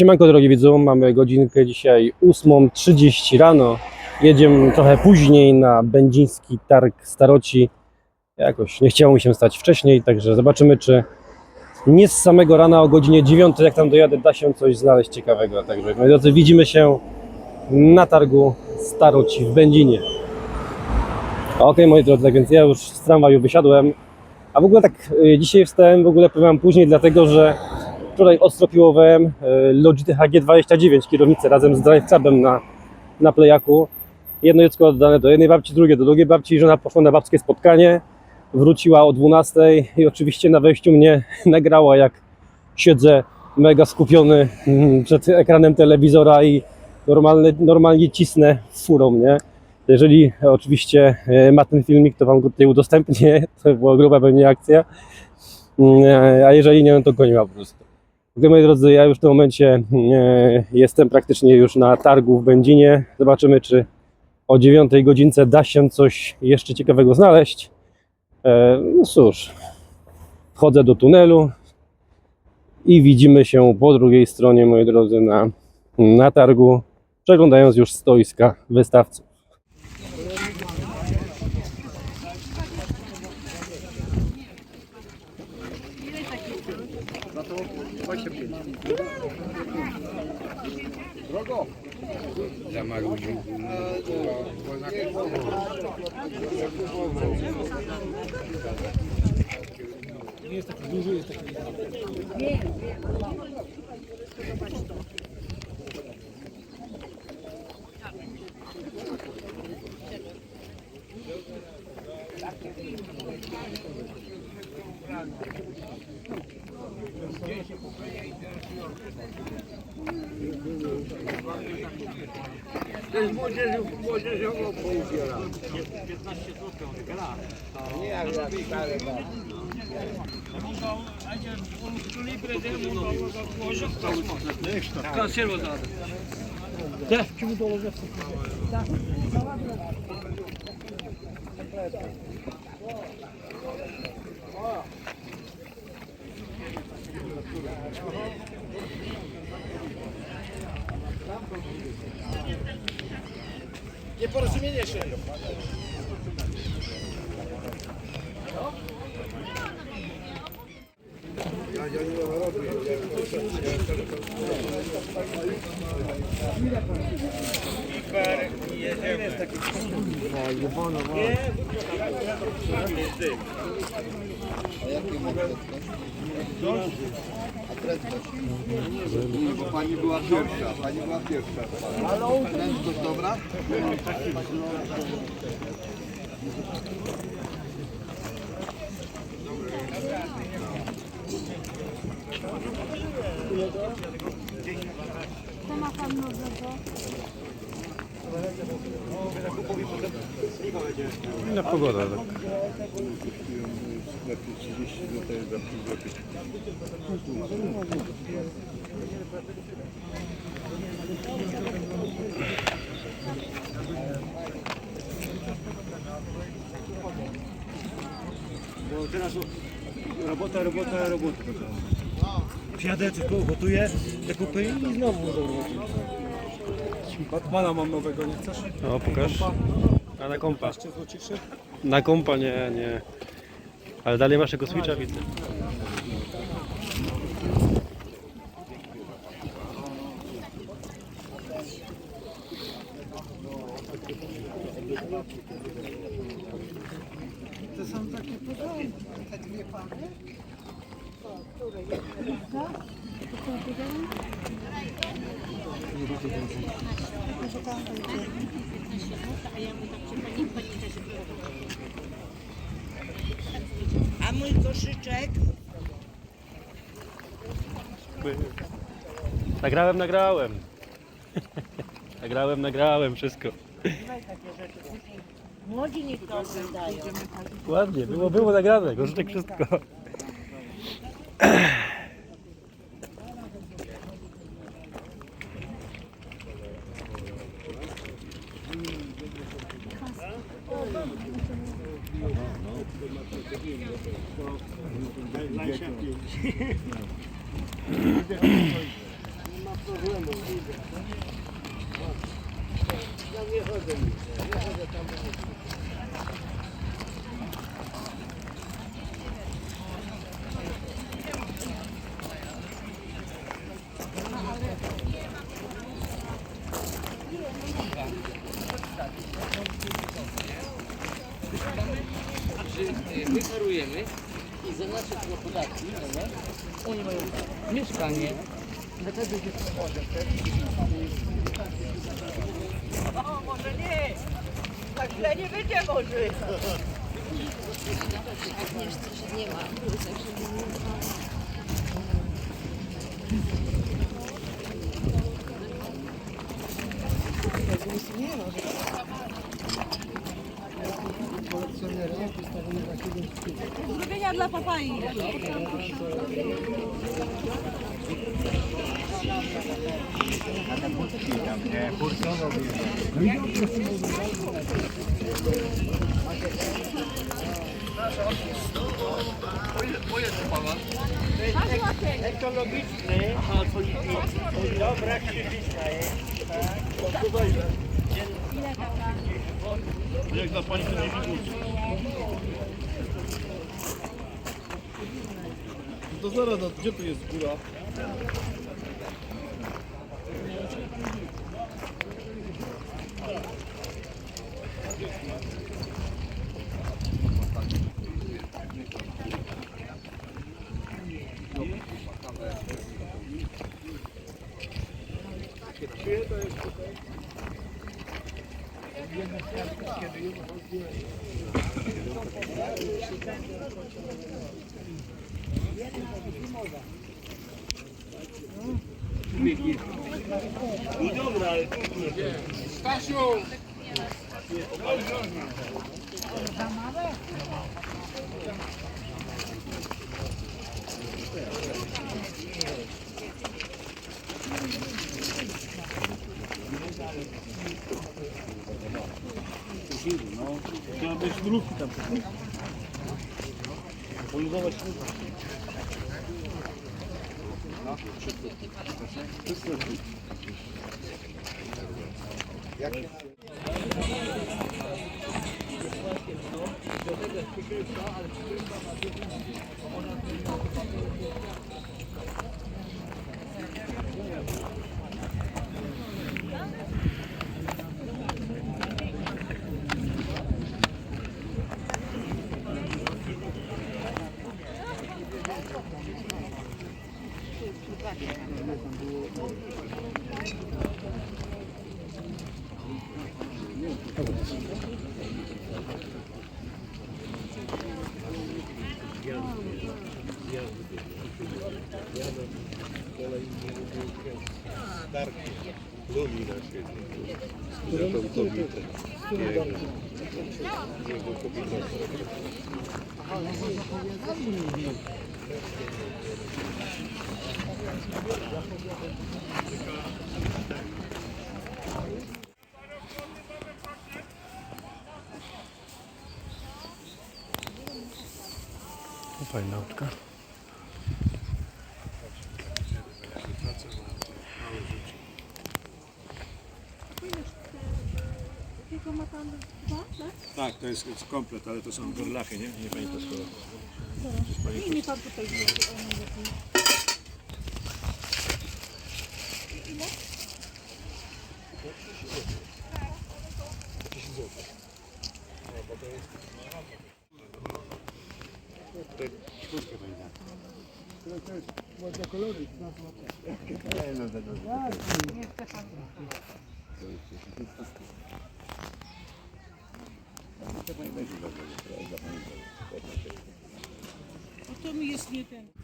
Siemanko drogi widzu, mamy godzinkę dzisiaj 8.30 rano. Jedziemy trochę później na Będziński Targ Staroci. Jakoś nie chciało mi się stać wcześniej, także zobaczymy czy nie z samego rana o godzinie 9 jak tam dojadę da się coś znaleźć ciekawego. Także moi drodzy widzimy się na targu Staroci w Będzinie. Okej moi drodzy, tak więc ja już z tramwaju wysiadłem. A w ogóle tak y, dzisiaj wstałem, w ogóle powiem później, dlatego że wczoraj ostropiłowałem y, Logitech G29 kierownicę razem z Drive na, na Playaku. Jedno dziecko oddane do jednej babci, drugie do drugiej babci. Żona poszła na babskie spotkanie, wróciła o 12 i oczywiście na wejściu mnie nagrała, jak siedzę mega skupiony mm, przed ekranem telewizora i normalnie, normalnie cisnę furą, nie? Jeżeli oczywiście e, ma ten filmik, to Wam go tutaj udostępnię. To była gruba pewnie akcja. Mm, e, A jeżeli nie, no to go nie ma po prostu. Ogóle, moi drodzy, ja już w tym momencie e, jestem praktycznie już na targu w Będzinie. Zobaczymy, czy o 9 godzince da się coś jeszcze ciekawego znaleźć. E, No cóż, wchodzę do tunelu i widzimy się po drugiej stronie, moi drodzy, na, na targu, przeglądając już stoiska wystawców. To jest młodzież, młodzieżowo poubiera. Nie, jak Kanser var zaten. Gel. Kimi dolacaksın? Где парусумение шею? Robi karę, Nieporozumienie się. Bo pani była pierwsza, pani była pierwsza. Prędkość dobra? Inna pogoda. Tak. Lepiej 30 zł za pół złotych. Bo teraz robota, robota, robota. Przyjadę, tylko gotuję, zakupy i znowu do roboty. Batmana mam nowego, nie chcesz? No, pokaż. A na kompa. Na kompa nie, nie. Ale dalej masz tego Switcha, widzę. A mój koszyczek? Nagrałem, nagrałem. nagrałem, nagrałem, wszystko. Młodzi niech to oglądają. Ładnie, było, było nagrane, Gorzytek wszystko. Się O, może nie. Tak źle nie będzie może. Zrobienia dla papai. Ekologiczny. Aha, co Dobra, księżniczka jest. Jak dla pani to nie To zaraz, gdzie tu jest góra? Fajna autka. Tak, to jest, komplet, ale to są gorlachy, nie? Nie pamiętam skoro. To mi jest nie ten.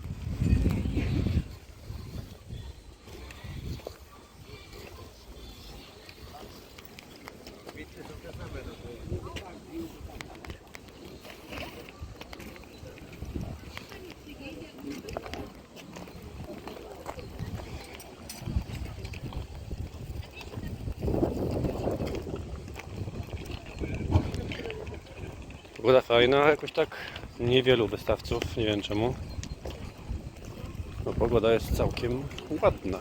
Pogoda fajna, ale jakoś tak niewielu wystawców, nie wiem czemu. No pogoda jest całkiem ładna.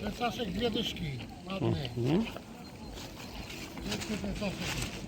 Ten Saszek dwie dyszki, ładny. Mhm. Piękny ten Saszek.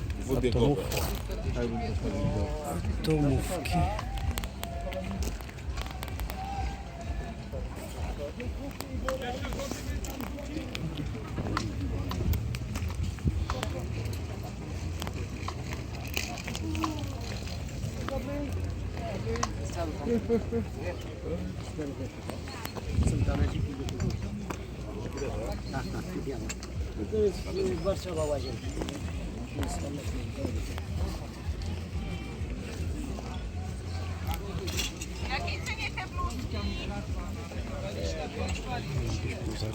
atomówki. atomówki. To jest Warszawa Łazienka. Güzel.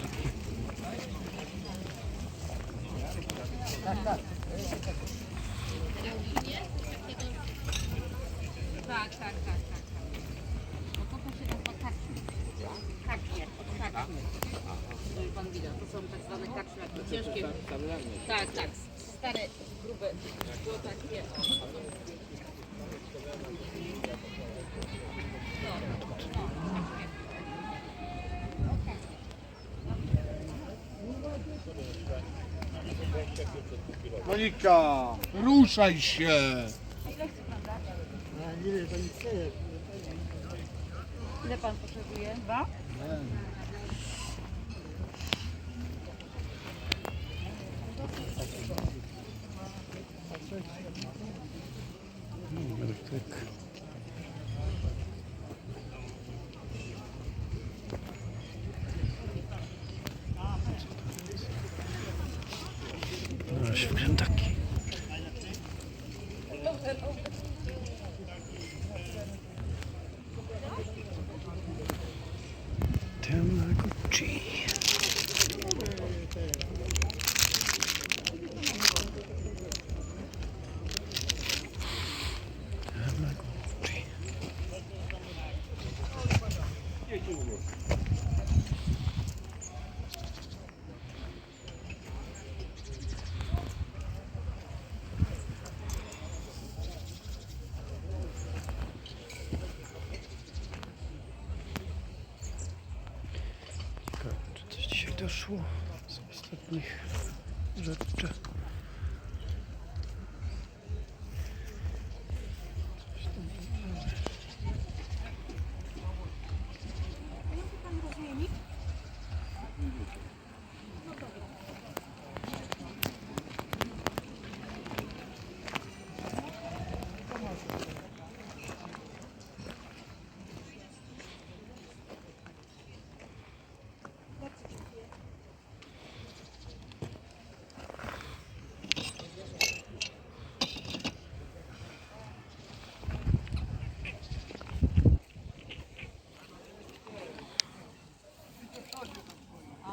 Monika, ruszaj się. Ile pan potrzebuje? Dwa? Elektryk. No, świętaki. Tamaguchi. Tamaguchi. Ciekawe, czy coś dzisiaj doszło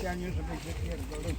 patrzą specjalnie, żeby się pierdolą.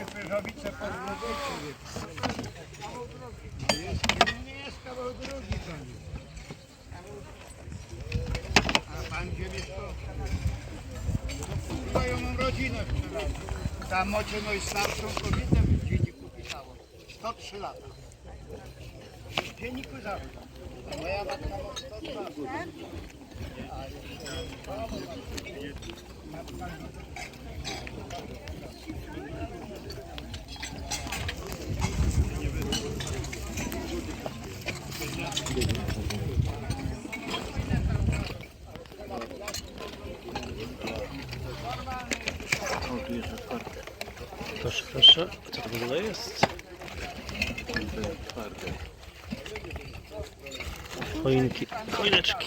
Korwlotniczy, Pyżowice, Podwórkowie. Nie jest kawał drogi pani. A pan gdzie mieszka? Kurwa, ja mam rodzinę w Przerazie. Tam macie najstarszą kobietę w dzienniku pisało. 103 lata. W dzienniku zawsze. A moja matka ma 102 lata. Proszę, proszę. Co to w ogóle jest? Choinki, choineczki.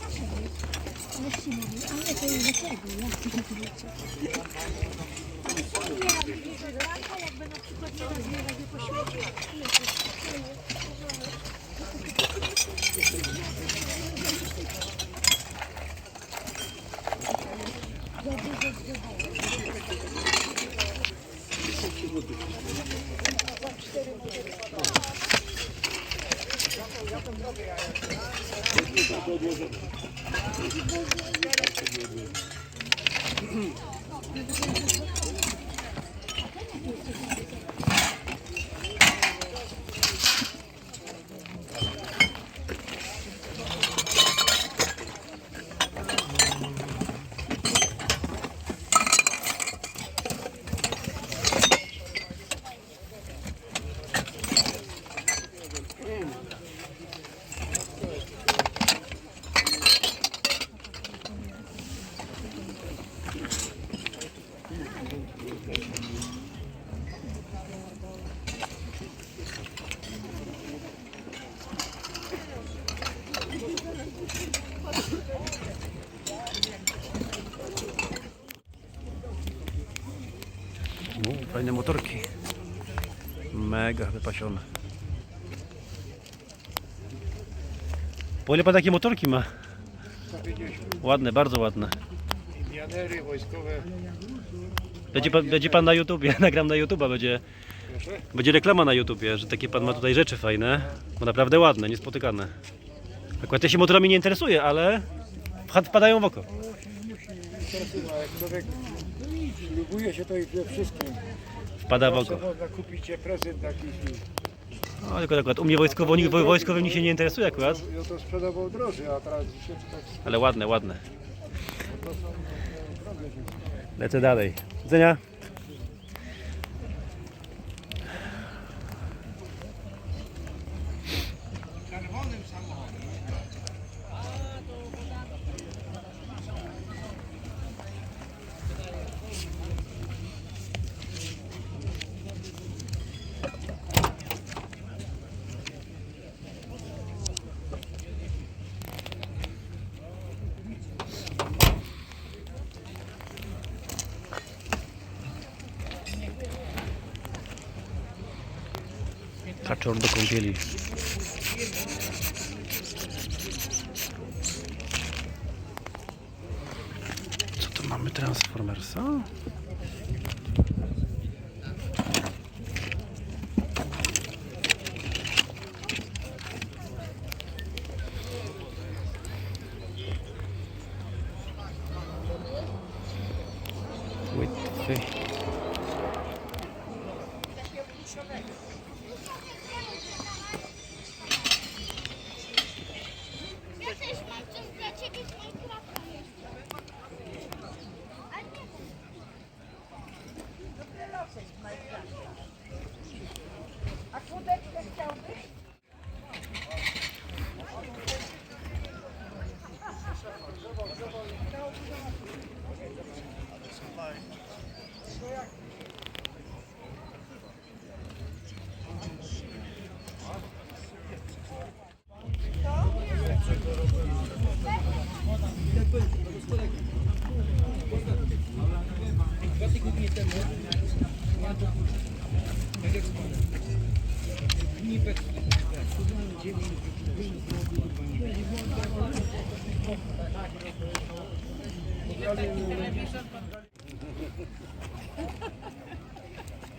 Zapędzalać. U, Fajne motorki. Mega wypasione. Po ile pan takie motorki ma? Ładne, bardzo ładne. Pionery wojskowe. Będzie pan, będzie pan na YouTubie, nagram na YouTube'a, będzie, będzie reklama na YouTubie, że takie pan ma tutaj rzeczy fajne, bo naprawdę ładne, niespotykane. Akurat ja się motorami nie interesuję, ale wpad- wpadają w oko. A jak człowiek lubuje się to i we wszystkim. Wpada w oko. Można kupić się prezent jakiś. No, tylko akurat u mnie wojskowo, nikt wo- wojskowym nikt się nie interesuje akurat, Ja to sprzedawał drożej, a teraz się tak ale ładne, ładne. Lecę dalej. Do widzenia. feliz.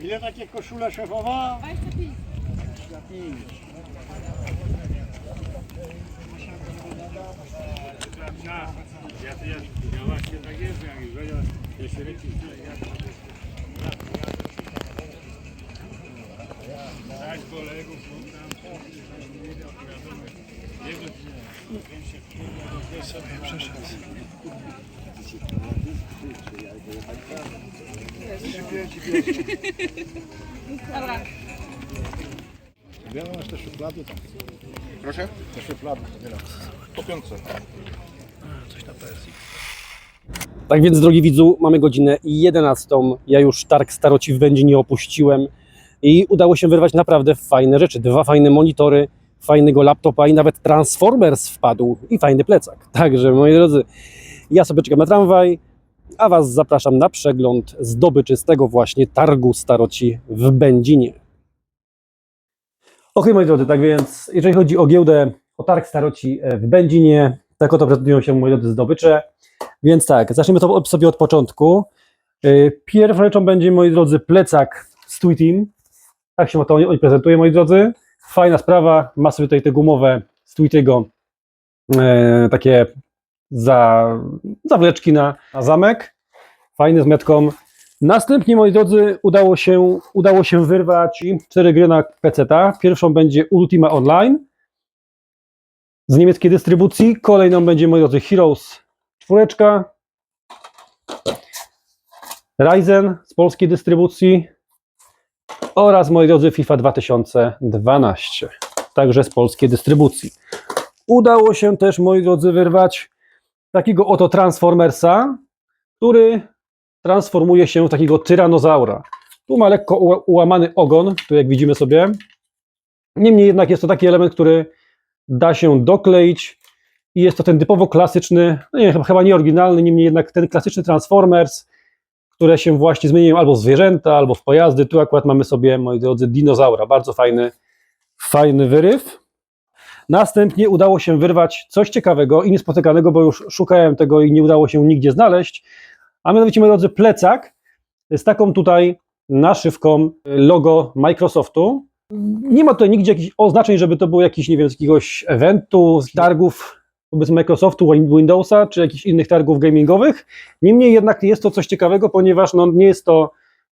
Ile takie koszule szefowa? Ja to ja, ja właśnie tak jestem, jak już ja się leci, ja Tak, kolegów, tam, nie sobie przeszedł. Proszę? Tak więc, drogi widzu, mamy godzinę 11. Ja już targ staroci w Będzinie opuściłem i udało się wyrwać naprawdę fajne rzeczy. Dwa fajne monitory, fajnego laptopa i nawet Transformers wpadł i fajny plecak. Także, moi drodzy, ja sobie czekam na tramwaj, a Was zapraszam na przegląd zdobyczy z tego właśnie targu staroci w Będzinie. Ok, moi drodzy, tak więc jeżeli chodzi o giełdę, o targ staroci e, w Będzinie, tak oto prezentują się drodzy zdobycze. Więc tak, zaczniemy to sobie od początku. Yy, Pierwszą rzeczą będzie, moi drodzy, plecak z Tui Team. Tak się to oni prezentuje, moi drodzy. Fajna sprawa. Ma sobie tutaj te gumowe z Tuitiego e, takie za, zawleczki na, na zamek. Fajny z metką. Następnie, moi drodzy, udało się, udało się wyrwać cztery gry na PC-ta. Pierwszą będzie Ultima Online z niemieckiej dystrybucji. Kolejną będzie, moi drodzy, Heroes czwóreczka. Ryzen z polskiej dystrybucji oraz, moi drodzy, FIFA 2012, także z polskiej dystrybucji. Udało się też, moi drodzy, wyrwać takiego oto Transformersa, który transformuje się w takiego tyranozaura. Tu ma lekko ułamany ogon, tu jak widzimy sobie. Niemniej jednak jest to taki element, który da się dokleić i jest to ten typowo klasyczny, no nie, chyba- nie oryginalny, niemniej jednak ten klasyczny Transformers, które się właśnie zmieniają albo w zwierzęta, albo w pojazdy. Tu akurat mamy sobie, moi drodzy, dinozaura. Bardzo fajny, fajny wyryw. Następnie udało się wyrwać coś ciekawego i niespotykanego, bo już szukałem tego i nie udało się nigdzie znaleźć. A mianowicie, moi drodzy, plecak z taką tutaj naszywką logo Microsoftu. Nie ma tutaj nigdzie jakichś oznaczeń, żeby to był jakiś, nie wiem, z jakiegoś eventu, z targów wobec Microsoftu, Win- Windowsa, czy jakichś innych targów gamingowych. Niemniej jednak jest to coś ciekawego, ponieważ no, nie jest to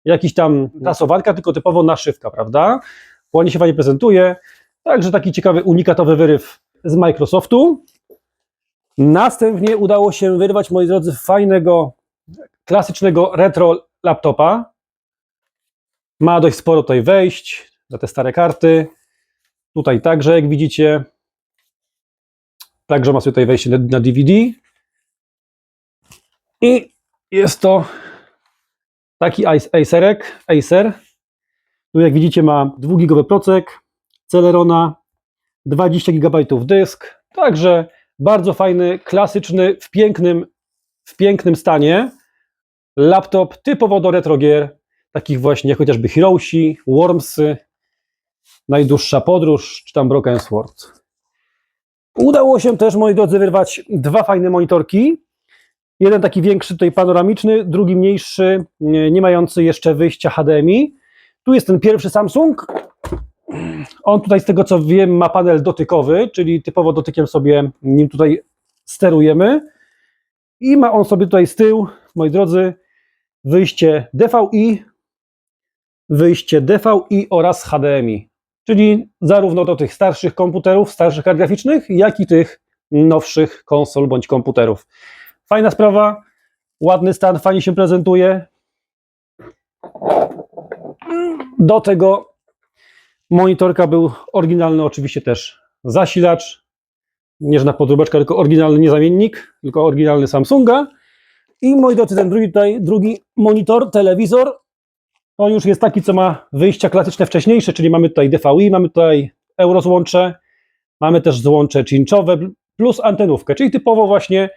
jakiś tam tasowanka, tylko typowo naszywka, prawda? Ładnie się fajnie prezentuje. Także taki ciekawy, unikatowy wyryw z Microsoftu. Następnie udało się wyrwać, moi drodzy, fajnego, klasycznego retro laptopa. Ma dość sporo tutaj wejść na te stare karty. Tutaj także, jak widzicie, także ma tutaj wejście na, na DVD. I jest to taki Ace- Acerek, Acer. Tu jak widzicie ma 2-gigowy procek, Celerona, 20 GB dysk. Także bardzo fajny, klasyczny, w pięknym, w pięknym stanie laptop typowo do retro gier, takich właśnie chociażby Heroesi, Wormsy, najdłuższa podróż, czy tam Sword. Udało się też, moi drodzy, wyrwać dwa fajne monitorki. Jeden taki większy, tutaj panoramiczny, drugi mniejszy, nie, nie mający jeszcze wyjścia HDMI. Tu jest ten pierwszy Samsung. On tutaj, z tego co wiem, ma panel dotykowy, czyli typowo dotykiem sobie nim tutaj sterujemy. I ma on sobie tutaj z tyłu, moi drodzy, wyjście DVI, wyjście DVI oraz HDMI. Czyli zarówno do tych starszych komputerów, starszych kart graficznych, jak i tych nowszych konsol bądź komputerów. Fajna sprawa, ładny stan, fajnie się prezentuje. Do tego monitorka był oryginalny oczywiście też zasilacz, nie żadna podróbeczka, tylko oryginalny niezamiennik, tylko oryginalny Samsunga. I moi drodzy, ten drugi tutaj, drugi monitor, telewizor, on już jest taki, co ma wyjścia klasyczne wcześniejsze, czyli mamy tutaj DVI, mamy tutaj eurozłącze, mamy też złącze cinchowe plus antenówkę, czyli typowo właśnie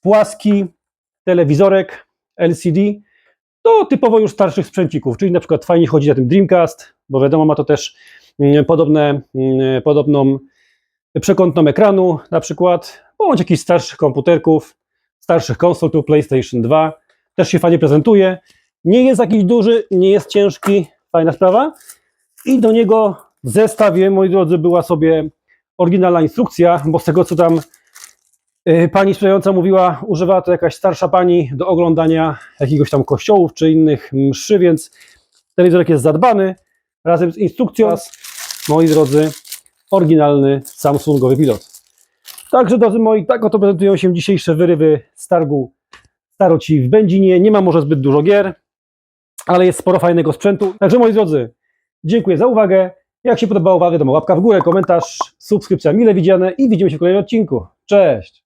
płaski telewizorek LCD do typowo już starszych sprzęcików, czyli na przykład fajnie chodzi na tym Dreamcast, bo wiadomo ma to też mm, podobne, mm, podobną przekątną ekranu na przykład, bądź jakichś starszych komputerków, starszych konsol typu PlayStation 2, też się fajnie prezentuje, nie jest jakiś duży, nie jest ciężki, fajna sprawa i do niego w zestawie, moi drodzy, była sobie oryginalna instrukcja, bo z tego co tam y, pani sprzedająca mówiła, używała to jakaś starsza pani do oglądania jakiegoś tam kościołów czy innych mszy, więc telewizorek jest zadbany razem z instrukcją. Moi drodzy, oryginalny Samsungowy pilot. Także, drodzy moi, tak oto prezentują się dzisiejsze wyrywy z targu Staroci w Będzinie. Nie ma może zbyt dużo gier, ale jest sporo fajnego sprzętu. Także, moi drodzy, dziękuję za uwagę. Jak się podobało, wiadomo, łapka w górę, komentarz, subskrypcja mile widziane i widzimy się w kolejnym odcinku. Cześć!